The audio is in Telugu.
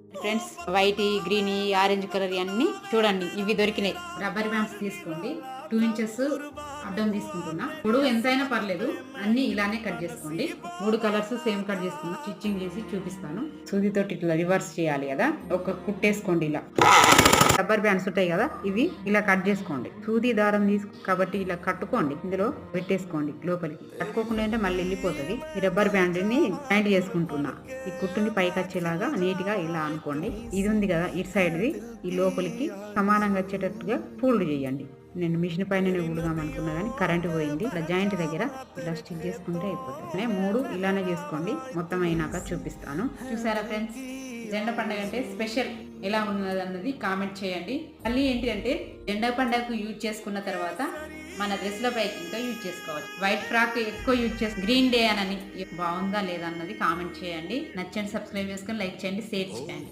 Friends white green orange colour అన్ని చూడండి. ఇవి దొరికినాయి. రబ్బర్ బ్యాండ్స్ తీసుకోండి. టూ ఇంచెస్ అడ్డం తీసుకుంటున్నా. ఇప్పుడు ఎంతైనా పర్లేదు. అన్ని ఇలానే కట్ చేసుకోండి. మూడు కలర్స్ సేమ్ కట్ చేసుకున్నా. స్టిచ్చింగ్ చేసి చూపిస్తాను. సూదితోటి ఇట్లా రివర్స్ చేయాలి కదా. ఒక కుట్టేసుకోండి ఇలా. రబ్బర్ బ్యాండ్స్ ఉంటాయి కదా ఇవి ఇలా కట్ చేసుకోండి. సూది దారం తీసుకు కాబట్టి ఇలా కట్టుకోండి. ఇందులో పెట్టేసుకోండి లోపలికి. కట్టుకోకుండా అంటే మళ్ళీ వెళ్ళిపోతుంది. ఈ రబ్బర్ బ్యాండ్ని జాయింట్ చేసుకుంటున్నా. ఈ కుట్టుని పైకి వచ్చేలాగా నీట్గా ఇలా అనుకోండి. ఇది ఉంది కదా ఇటు సైడ్ ది ఈ లోపలికి సమానంగా వచ్చేటట్టుగా ఫోల్డ్ చేయండి. నేను మిషన్ పైన ఊడుదాం అనుకున్నా కానీ కరెంట్ పోయింది. ఇలా జాయింట్ దగ్గర ఇలా స్టిచ్ చేసుకుంటే అయిపోతుంది. మూడు ఇలానే చేసుకోండి. మొత్తం అయినాక చూపిస్తాను. చూసారా ఫ్రెండ్స్? జెండా పండుగ అంటే స్పెషల్ ఎలా ఉన్నది అన్నది కామెంట్ చేయండి. మళ్ళీ ఏంటి అంటే జెండా పండుగకు యూజ్ చేసుకున్న తర్వాత మన డ్రెస్ల పైకి ఇంకా యూజ్ చేసుకోవచ్చు. వైట్ ఫ్రాక్ ఎక్కువ యూజ్ చేసి గ్రీన్ డే అని బాగుందా లేదా అన్నది కామెంట్ చేయండి. నచ్చండి సబ్స్క్రైబ్ చేసుకొని లైక్ చేయండి. షేర్ చేయండి.